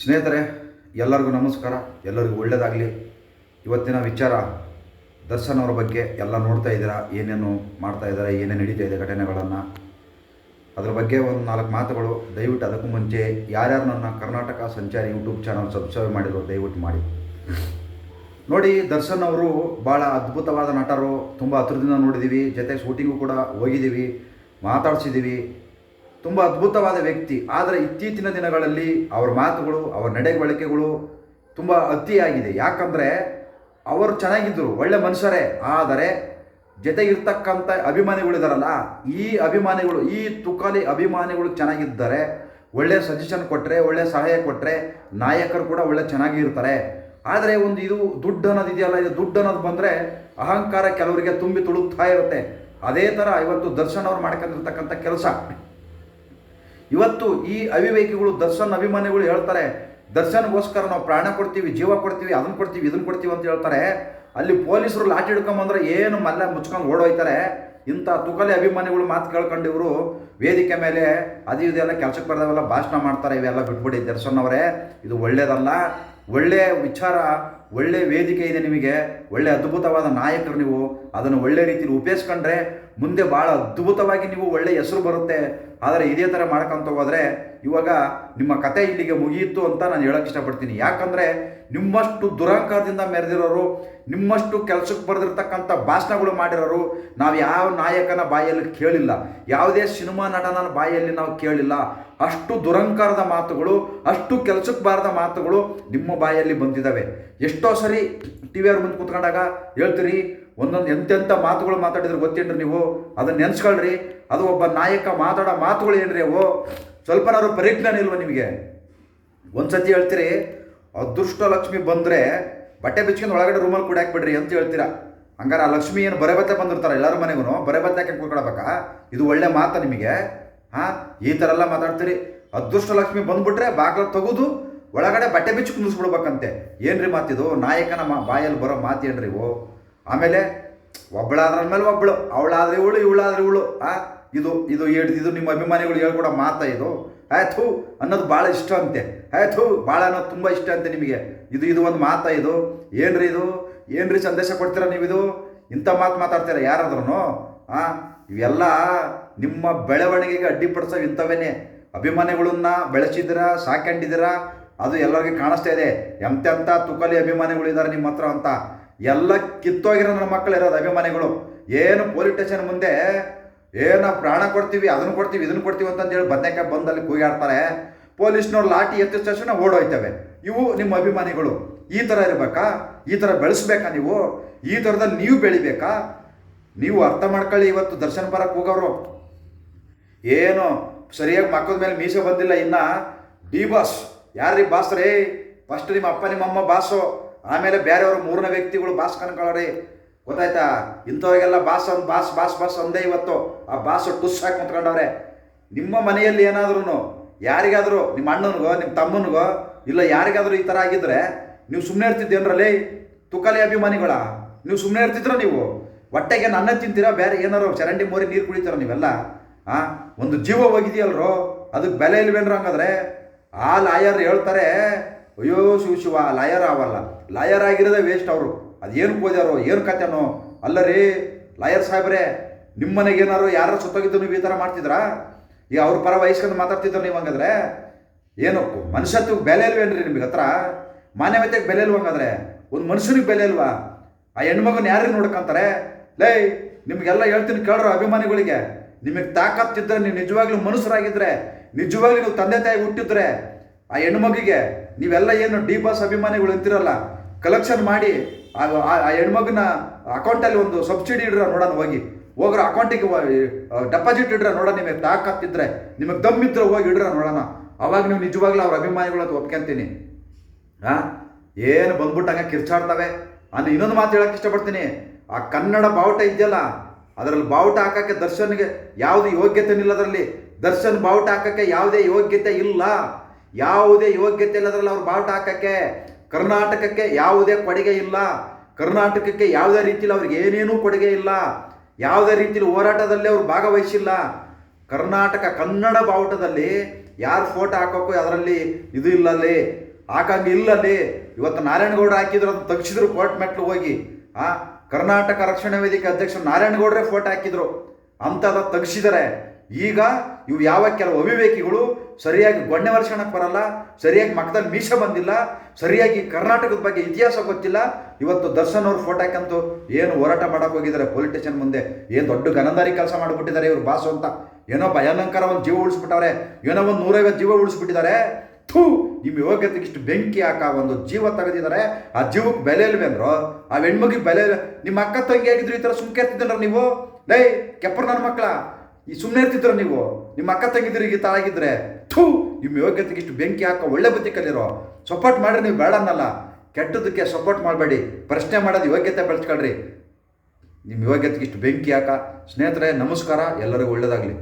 ಸ್ನೇಹಿತರೆ, ಎಲ್ಲರಿಗೂ ನಮಸ್ಕಾರ. ಎಲ್ಲರಿಗೂ ಒಳ್ಳೆಯದಾಗಲಿ ಇವತ್ತಿನ ವಿಚಾರ ದರ್ಶನ್ ಅವರ ಬಗ್ಗೆ ಎಲ್ಲ ನೋಡ್ತಾ ಇದ್ದೀರಾ? ಏನೇನು ಮಾಡ್ತಾ ಇದ್ದಾರೆ? ಏನೇನು ನಡೀತಾ ಇದೆ ಘಟನೆಗಳನ್ನು? ಅದರ ಬಗ್ಗೆ ಒಂದು ನಾಲ್ಕು ಮಾತುಗಳು. ದಯವಿಟ್ಟು ಅದಕ್ಕೂ ಮುಂಚೆ ಯಾರ್ಯಾರು ನನ್ನ ಕರ್ನಾಟಕ ಸಂಚಾರಿ ಯೂಟ್ಯೂಬ್ ಚಾನಲ್ ಸಬ್ಸ್ಕ್ರೈಬ್ ಮಾಡಿರೋ ದಯವಿಟ್ಟು ಮಾಡಿ. ನೋಡಿ, ದರ್ಶನ್ ಅವರು ಭಾಳ ಅದ್ಭುತವಾದ ನಟರು. ತುಂಬ ಹತ್ರದಿಂದ ನೋಡಿದ್ದೀವಿ ಜೊತೆ ಶೂಟಿಂಗು ಕೂಡ ಹೋಗಿದ್ದೀವಿ ಮಾತಾಡ್ಸಿದ್ದೀವಿ ತುಂಬ ಅದ್ಭುತವಾದ ವ್ಯಕ್ತಿ. ಆದರೆ ಇತ್ತೀಚಿನ ದಿನಗಳಲ್ಲಿ ಅವರ ಮಾತುಗಳು, ಅವರ ನಡೆವಳಿಕೆಗಳು ತುಂಬ ಅತಿಯಾಗಿದೆ. ಯಾಕಂದರೆ ಅವರು ಚೆನ್ನಾಗಿದ್ದರು, ಒಳ್ಳೆ ಮನುಷ್ಯರೇ. ಆದರೆ ಜೊತೆಗಿರ್ತಕ್ಕಂಥ ಅಭಿಮಾನಿಗಳಿದಾರಲ್ಲ ಈ ಅಭಿಮಾನಿಗಳು, ಈ ತುಕಾಲಿ ಅಭಿಮಾನಿಗಳು ಚೆನ್ನಾಗಿದ್ದರೆ, ಒಳ್ಳೆ ಸಜೆಷನ್ ಕೊಟ್ಟರೆ ಒಳ್ಳೆ ಸಹಾಯ ಕೊಟ್ಟರೆ ನಾಯಕರು ಕೂಡ ಒಳ್ಳೆ ಚೆನ್ನಾಗಿರ್ತಾರೆ ಆದರೆ ಒಂದು ಇದು ದುಡ್ಡು ಅನ್ನೋದು ಇದೆಯಲ್ಲ, ಇದು ದುಡ್ಡು ಅನ್ನೋದು ಬಂದರೆ ಅಹಂಕಾರ ಕೆಲವರಿಗೆ ತುಂಬಿ ತುಳುಕ್ತಾ ಇರುತ್ತೆ. ಅದೇ ಥರ ಇವತ್ತು ದರ್ಶನ್ ಅವ್ರು ಮಾಡ್ಕೊಂಡಿರ್ತಕ್ಕಂಥ ಕೆಲಸ. ಇವತ್ತು ಈ ಅವಿವೇಕಿಗಳು, ದರ್ಶನ್ ಅಭಿಮಾನಿಗಳು ಹೇಳ್ತಾರೆ, ದರ್ಶನ್ಗೋಸ್ಕರ ನಾವು ಪ್ರಾಣ ಕೊಡ್ತೀವಿ, ಜೀವ ಕೊಡ್ತೀವಿ ಅದನ್ನು ಕೊಡ್ತೀವಿ ಇದನ್ನು ಕೊಡ್ತೀವಿ ಅಂತ ಹೇಳ್ತಾರೆ. ಅಲ್ಲಿ ಪೊಲೀಸರು ಲಾಠಿ ಹಿಡ್ಕೊಂಬಂದ್ರೆ ಏನು ಮಲ್ಲ ಮುಚ್ಕೊಂಡು ಓಡೋಯ್ತಾರೆ. ಇಂಥ ತುಕಲೆ ಅಭಿಮಾನಿಗಳು ಮಾತು ಕೇಳ್ಕೊಂಡು ಇವರು ವೇದಿಕೆ ಮೇಲೆ ಅದು ಇದೆಲ್ಲ ಕೆಲಸಕ್ಕೆ ಬರ್ದವೆಲ್ಲ ಭಾಷಣ ಮಾಡ್ತಾರೆ, ಇವೆಲ್ಲ ಬಿಟ್ಬಿಡಿ ದರ್ಶನ್ ಅವರೇ, ಇದು ಒಳ್ಳೇದಲ್ಲ. ಒಳ್ಳೆಯ ವಿಚಾರ ಒಳ್ಳೆ ವೇದಿಕೆ ಇದೆ ನಿಮಗೆ, ಒಳ್ಳೆ ಅದ್ಭುತವಾದ ನಾಯಕರು ನೀವು, ಅದನ್ನು ಒಳ್ಳೆ ರೀತಿಯಲ್ಲಿ ಉಪಯೋಗಿಸ್ಕೊಂಡ್ರೆ ಮುಂದೆ ಭಾಳ ಅದ್ಭುತವಾಗಿ ನೀವು ಒಳ್ಳೆ ಹೆಸರು ಬರುತ್ತೆ. ಆದರೆ ಇದೇ ಥರ ಮಾಡ್ಕೊಂತ ಹೋದರೆ ಇವಾಗ ನಿಮ್ಮ ಕತೆ ಇಲ್ಲಿಗೆ ಮುಗಿಯಿತು ಅಂತ ನಾನು ಹೇಳಕ್ಕೆ ಇಷ್ಟಪಡ್ತೀನಿ. ಯಾಕಂದರೆ ನಿಮ್ಮಷ್ಟು ದುರಂಕಾರದಿಂದ ಮೆರೆದಿರೋರು, ನಿಮ್ಮಷ್ಟು ಕೆಲಸಕ್ಕೆ ಬರೆದಿರ್ತಕ್ಕಂಥ ಭಾಷಣಗಳು ಮಾಡಿರೋರು ನಾವು ಯಾವ ನಾಯಕನ ಬಾಯಲ್ಲಿ ಕೇಳಿಲ್ಲ. ಯಾವುದೇ ಸಿನಿಮಾ ನಟನ ಬಾಯಲ್ಲಿ ನಾವು ಕೇಳಿಲ್ಲ. ಅಷ್ಟು ದುರಂಕಾರದ ಮಾತುಗಳು, ಅಷ್ಟು ಕೆಲಸಕ್ಕೆ ಬಾರದ ಮಾತುಗಳು ನಿಮ್ಮ ಬಾಯಲ್ಲಿ ಬಂದಿದ್ದಾವೆ. ಎಷ್ಟೋ ಸರಿ ಟಿ ವಿಯವ್ರ ಮುಂದೆ ಕೂತ್ಕೊಂಡಾಗ ಹೇಳ್ತೀರಿ, ಒಂದೊಂದು ಎಂತೆಂಥ ಮಾತುಗಳು ಮಾತಾಡಿದ್ರೆ ಗೊತ್ತೇನ್ರಿ ನೀವು? ಅದನ್ನು ನೆನ್ಸ್ಕೊಳ್ರಿ. ಅದು ಒಬ್ಬ ನಾಯಕ ಮಾತಾಡೋ ಮಾತುಗಳು ಏನ್ರಿ ಅವು? ಸ್ವಲ್ಪನಾದ್ರು ಪರಿಜ್ಞಾನ ಇಲ್ವ ನಿಮಗೆ? ಒಂದ್ಸತಿ ಹೇಳ್ತೀರಿ, ಅದೃಷ್ಟ ಲಕ್ಷ್ಮಿ ಬಂದರೆ ಬಟ್ಟೆ ಬಿಚ್ಕೊಂಡು ಒಳಗಡೆ ರೂಮಲ್ಲಿ ಕೂಡ ಹಾಕ್ಬಿಡ್ರಿ ಅಂತ ಹೇಳ್ತೀರಾ? ಹಂಗಾರೆ ಆ ಲಕ್ಷ್ಮಿ ಏನು ಬರೆಬತ್ತೆ ಬಂದಿರ್ತಾರೆ ಎಲ್ಲರ ಮನೆಗೂ ಬರೆಬತ್ತೆ ಹಾಕಿ ಕೂತ್ಕೊಳ್ಬೇಕಾ? ಇದು ಒಳ್ಳೆ ಮಾತಾ ನಿಮಗೆ? ಹಾಂ, ಈ ಥರ ಎಲ್ಲ ಮಾತಾಡ್ತೀರಿ. ಅದೃಷ್ಟ ಲಕ್ಷ್ಮಿ ಬಂದುಬಿಟ್ರೆ ಬಾಗಿಲು ತೆಗೆದು ಒಳಗಡೆ ಬಟ್ಟೆ ಬಿಚ್ಚು ಕುಂದಿಸ್ಬಿಡ್ಬೇಕಂತೆ ಏನ್ರಿ ಮಾತಿದು ನಾಯಕನ ಮಾ, ಬಾಯಲ್ಲಿ ಬರೋ ಮಾತೇನ್ರಿ ಇವು? ಆಮೇಲೆ ಒಬ್ಬಳಾದ್ರ ಮೇಲೆ ಒಬ್ಬಳು ಅವಳಾದ್ರೆ ಇವಳು, ಇವಳಾದ್ರೆ ಇವಳು, ಆ? ಇದು ಇದು ಇದು ನಿಮ್ಮ ಅಭಿಮಾನಿಗಳು ಹೇಳ್ಕೊಡೋ ಮಾತಾ ಇದು. ಆಯ್ತು ಅನ್ನೋದು ಭಾಳ ಇಷ್ಟ ಅಂತೆ. ಆಯ್ತು ಭಾಳ ಅನ್ನೋದು ತುಂಬ ಇಷ್ಟ ಅಂತೆ ನಿಮಗೆ. ಇದು ಇದು ಒಂದು ಮಾತಾ ಇದು. ಏನ್ರಿ ಇದು? ಏನ್ರಿ ಸಂದೇಶ ಕೊಡ್ತೀರಾ ನೀವು ಇದು ಇಂಥ ಮಾತು ಮಾತಾಡ್ತೀರಾ ಯಾರಾದ್ರೂ ಆ? ಇವೆಲ್ಲ ನಿಮ್ಮ ಬೆಳವಣಿಗೆಗೆ ಅಡ್ಡಿಪಡಿಸೋ ಇಂಥವೇನೆ. ಅಭಿಮಾನಿಗಳನ್ನ ಬೆಳೆಸಿದ್ದೀರಾ ಸಾಕೊಂಡಿದ್ದೀರಾ ಅದು ಎಲ್ಲರಿಗೆ ಕಾಣಿಸ್ತಾ ಇದೆ. ಎಂತೆಂಥ ತುಕಲಿ ಅಭಿಮಾನಿಗಳಿದ್ದಾರೆ ನಿಮ್ಮ ಹತ್ರ ಅಂತ. ಎಲ್ಲ ಕಿತ್ತೋಗಿರೋ ನನ್ನ ಮಕ್ಕಳು ಇರೋದು ಅಭಿಮಾನಿಗಳು. ಏನು ಪೊಲೀಸ್ ಸ್ಟೇಷನ್ ಮುಂದೆ ಏನು ಪ್ರಾಣ ಕೊಡ್ತೀವಿ, ಅದನ್ನು ಕೊಡ್ತೀವಿ, ಇದನ್ನು ಕೊಡ್ತೀವಿ ಅಂತಂದೇಳಿ ಬಂದು ಬಂದಲ್ಲಿ ಕೂಗಾಡ್ತಾರೆ ಪೊಲೀಸ್ನವ್ರು ಲಾಠಿ ಎತ್ತಿದ ತಕ್ಷಣ ಓಡೋಯ್ತವೆ. ಇವು ನಿಮ್ಮ ಅಭಿಮಾನಿಗಳು. ಈ ಥರ ಇರಬೇಕಾ? ಈ ಥರ ಬೆಳೆಸ್ಬೇಕಾ ನೀವು? ಈ ಥರದಲ್ಲಿ ನೀವು ಬೆಳಿಬೇಕಾ? ನೀವು ಅರ್ಥ ಮಾಡ್ಕೊಳ್ಳಿ ಇವತ್ತು ದರ್ಶನ್ ಬರಕ್ಕೆ ಹೋಗೋರು. ಏನು ಸರಿಯಾಗಿ ಮಕ್ಕಳ ಮೇಲೆ ಮೀಸೆ ಬಂದಿಲ್ಲ ಇನ್ನು? D boss. ಯಾರ್ರಿ ಬಾಸ್ ರೀ ಫಸ್ಟ್ ನಿಮ್ಮ ಅಪ್ಪ, ನಿಮ್ಮ ಅಮ್ಮ ಬಾಸು. ಆಮೇಲೆ ಬೇರೆಯವರು ಮೂರನೇ ವ್ಯಕ್ತಿಗಳು ಬಾಸ್ ಕನ್ಕೊಳ್ಳೋರಿ ಗೊತ್ತಾಯ್ತಾ? ಇಂಥವ್ರಿಗೆಲ್ಲ ಬಾಸ್ ಒಂದು ಬಾಸ್ ಬಾಸ್ ಬಾಸ್ ಒಂದೇ ಇವತ್ತು. ಆ ಬಾಸು ಟುಸ್ ಹಾಕಿ ಕುಂತ್ಕೊಂಡವ್ರೆ. ನಿಮ್ಮ ಮನೆಯಲ್ಲಿ ಏನಾದ್ರೂ ಯಾರಿಗಾದರೂ, ನಿಮ್ಮ ಅಣ್ಣನಿಗೋ, ನಿಮ್ಮ ತಮ್ಮನಿಗೋ, ಇಲ್ಲ ಯಾರಿಗಾದರೂ ಈ ಥರ ಆಗಿದ್ರೆ, ನೀವು ಸುಮ್ಮನೆ ಇರ್ತಿದ್ದೇನ್ರಲ್ಲಿ ತುಕಲಿ ಅಭಿಮಾನಿಗಳ, ನೀವು ಸುಮ್ಮನೆ ಇರ್ತಿದ್ರ ನೀವು? ಹೊಟ್ಟೆಗೆ ಅನ್ನ ತಿಂತೀರಾ? ಬೇರೆ ಏನಾರು ಚರಂಡಿ ಮೋರಿ ನೀರು ಕುಡಿತೀರ ನೀವೆಲ್ಲ? ಆ, ಒಂದು ಜೀವ ಹೋಗಿದೆಯಲ್ರೋ ಅದಕ್ಕೆ ಬೆಲೆ ಇಲ್ವೇನ್ರ ಹಂಗಾದ್ರೆ? ಆ ಲಾಯರ್ ಹೇಳ್ತಾರೆ, ಅಯ್ಯೋ ಶಿವ ಶಿವ ಲಾಯರ್ ಅವಲ್ಲ. ಲಾಯರ್ ಆಗಿರೋದೇ ವೇಸ್ಟ್ ಅವರು. ಅದೇನು ಓದ್ಯಾರೋ ಏನು ಕತೆನೋ ಅಲ್ಲ ರೀ ಲಾಯರ್ ಸಾಹೇಬ್ರೆ ನಿಮ್ಮ ಮನೆಗೆ ಏನಾರು ಯಾರು ಸುತ್ತೋಗಿದ್ದು ನೀವು ಈ ಥರ ಮಾಡ್ತಿದ್ರಾ? ಈಗ ಅವ್ರ ಪರ ವಹಿಸ್ಕೊಂಡು ಮಾತಾಡ್ತಿದ್ರು ನೀವು ಹಂಗಾದ್ರೆ? ಏನು ಮನುಷ್ಯತ್ವ ಬೆಲೆ ಇಲ್ವೇನ್ರಿ ನಿಮಗೆ ಹತ್ರ? ಮಾನವತೆಗೆ ಬೆಲೆ ಇಲ್ವ ಹಂಗಾದ್ರೆ? ಒಂದು ಮನುಷ್ಯನಿಗೆ ಬೆಲೆ ಇಲ್ವಾ? ಆ ಹೆಣ್ಮಗನ ಯಾರಿಗೆ ನೋಡ್ಕೊಂತಾರೆ? ಲೇ, ನಿಮಗೆಲ್ಲ ಹೇಳ್ತೀನಿ ಕೇಳ್ರೋ ಅಭಿಮಾನಿಗಳಿಗೆ. ನಿಮಗೆ ತಾಕತ್ತಿದ್ರೆ ನೀವು ನಿಜವಾಗ್ಲೂ ಮನುಷ್ಯರಾಗಿದ್ರೆ ನಿಜವಾಗ್ಲೂ ನೀವು ತಂದೆ ತಾಯಿ ಹುಟ್ಟಿದ್ರೆ ಆ ಹೆಣ್ಮಗಿಗೆ ನೀವೆಲ್ಲ ಏನು ಡಿ ಬಾಸ್ ಅಭಿಮಾನಿಗಳು ಅಂತಿರಲ್ಲ ಕಲೆಕ್ಷನ್ ಮಾಡಿ ಆ ಹೆಣ್ಮಗನ ಅಕೌಂಟಲ್ಲಿ ಒಂದು ಸಬ್ಸಿಡಿ ಇಡ್ರ ನೋಡೋಣ ಹೋಗಿ. ಹೋಗ್ರ ಅಕೌಂಟಿಗೆ ಡೆಪಾಸಿಟ್ ಇಡ್ರ ನೋಡೋಣ, ನಿಮಗೆ ತಾಕತ್ತಿದ್ರೆ ನಿಮಗೆ ದಮ್ಮಿದ್ರೆ ಹೋಗಿ ಇಡ್ರ ನೋಡೋಣ. ಅವಾಗ ನೀವು ನಿಜವಾಗ್ಲೂ ಅವ್ರ ಅಭಿಮಾನಿಗಳು ಅಂತ ಒಪ್ಕೊಂತೀನಿ. ಹಾ ಏನು ಬಂದ್ಬಿಟ್ಟು ಹಂಗೆ ಕಿರ್ಚಾಡ್ತವೆ. ನಾನು ಇನ್ನೊಂದು ಮಾತು ಹೇಳಕ್ಕೆ ಇಷ್ಟಪಡ್ತೀನಿ. ಆ ಕನ್ನಡ ಬಾವುಟ ಇದೆಯಲ್ಲ ಅದರಲ್ಲಿ ಬಾವುಟ ಹಾಕಕ್ಕೆ ದರ್ಶನ್ಗೆ ಯಾವುದು ಯೋಗ್ಯತೆ ಇಲ್ಲ ಅದರಲ್ಲಿ. ದರ್ಶನ್ ಬಾವುಟ ಹಾಕಕ್ಕೆ ಯಾವುದೇ ಯೋಗ್ಯತೆ ಇಲ್ಲ. ಯಾವುದೇ ಯೋಗ್ಯತೆ ಇಲ್ಲ ಅದರಲ್ಲಿ ಅವ್ರು ಬಾವುಟ ಹಾಕಕ್ಕೆ. ಕರ್ನಾಟಕಕ್ಕೆ ಯಾವುದೇ ಕೊಡುಗೆ ಇಲ್ಲ. ಕರ್ನಾಟಕಕ್ಕೆ ಯಾವುದೇ ರೀತಿಯಲ್ಲಿ ಅವ್ರಿಗೆ ಏನೇನೂ ಕೊಡುಗೆ ಇಲ್ಲ. ಯಾವುದೇ ರೀತಿಯಲ್ಲಿ ಹೋರಾಟದಲ್ಲಿ ಅವ್ರು ಭಾಗವಹಿಸಿಲ್ಲ. ಕರ್ನಾಟಕ ಕನ್ನಡ ಬಾವುಟದಲ್ಲಿ ಯಾರು ಫೋಟೋ ಹಾಕೋಕ್ಕೂ ಅದರಲ್ಲಿ ಇದು ಇಲ್ಲಲ್ಲಿ. ಹಾಕಂಗೆ ಇಲ್ಲಲ್ಲಿ. ಇವತ್ತು ನಾರಾಯಣಗೌಡ ಹಾಕಿದ್ರು ಅದನ್ನ ತಗ್ಸಿದ್ರು ಕೋರ್ಟ್ ಮೆಟ್ಲು ಹೋಗಿ. ಆ ಕರ್ನಾಟಕ ರಕ್ಷಣಾ ವೇದಿಕೆ ಅಧ್ಯಕ್ಷ ನಾರಾಯಣಗೌಡರೇ ಫೋಟೋ ಹಾಕಿದ್ರು. ಅಂಥದ ತೆಗ್ಸಿದ್ದಾರೆ ಈಗ ಇವು ಯಾವ ಕೆಲವು ಅವಿವೇಕಿಗಳು ಸರಿಯಾಗಿ ಗೊಣ್ಣೆ ವರ್ಷಣಕ್ಕೆ ಬರಲ್ಲ, ಸರಿಯಾಗಿ ಮಕ್ಕದಲ್ಲಿ ಮೀಸ ಬಂದಿಲ್ಲ, ಸರಿಯಾಗಿ ಕರ್ನಾಟಕದ ಬಗ್ಗೆ ಇತಿಹಾಸ ಗೊತ್ತಿಲ್ಲ. ಇವತ್ತು ದರ್ಶನ್ ಅವ್ರ ಫೋಟೋ ಏನು ಹೋರಾಟ ಮಾಡಕ್ಕೆ ಹೋಗಿದ್ದಾರೆ ಸ್ಟೇಷನ್ ಮುಂದೆ ಏನು ದೊಡ್ಡ ಗನಂದಾರಿ ಕೆಲಸ ಮಾಡಿಬಿಟ್ಟಿದ್ದಾರೆ ಇವರು ಬಾಸು ಅಂತ. ಏನೋ ಭಯಾನಂಕರ ಒಂದು ಜೀವ ಉಳಿಸ್ಬಿಟ್ಟವ್ರೆ, ಏನೋ ಒಂದು ನೂರೈವತ್ತು ಜೀವ ಉಳಿಸ್ಬಿಟ್ಟಿದ್ದಾರೆ. ಥೂ ನಿಮ್ಮ ಯೋಗ್ಯತೆಗೆ ಇಷ್ಟು ಬೆಂಕಿ ಹಾಕ, ಒಂದು ಜೀವ ತೆಗೆದಿದ್ದಾರೆ, ಆ ಜೀವಕ್ಕೆ ಬೆಲೆ ಇಲ್ವೇಂದ್ರು ಆ ಹೆಣ್ಮಗಿಗೆ ಬೆಲೆ ಇಲ್ಲ ನಿಮ್ಮ ಅಕ್ಕ ತಂಗಿ ಆಗಿದ್ರು ಈ ಥರ ಸುಮ್ಕೆ ಇರ್ತಿದ್ರ ನೀವು? ಲೈ, ಕೆಪ್ಪರ್ ನನ್ನ ಮಕ್ಕಳ, ಈ ಸುಮ್ಮನೆ ಇರ್ತಿದ್ರ ನೀವು? ನಿಮ್ಮ ಅಕ್ಕ ತಂಗಿದ್ರಿಗೆ ತಾಳಾಗಿದ್ರೆ? ಥೂ ನಿಮ್ಮ ಯೋಗ್ಯತೆಗೆ ಇಷ್ಟು ಬೆಂಕಿ ಹಾಕ, ಒಳ್ಳೆ ಬುದ್ಧಿ ಕಲಿರೋ? ಸಪೋರ್ಟ್ ಮಾಡ್ರಿ ನೀವು ಬೇಡ ಅನ್ನಲ್ಲ. ಕೆಟ್ಟದಕ್ಕೆ ಸಪೋರ್ಟ್ ಮಾಡಬೇಡಿ. ಪ್ರಶ್ನೆ ಮಾಡೋದು ಯೋಗ್ಯತೆ ಬೆಳೆಸ್ಕೊಳ್ರಿ. ನಿಮ್ಮ ಯೋಗ್ಯತೆಗೆ ಇಷ್ಟು ಬೆಂಕಿ ಹಾಕ. ಸ್ನೇಹಿತರೆ, ನಮಸ್ಕಾರ. ಎಲ್ಲರಿಗೂ ಒಳ್ಳೆಯದಾಗಲಿ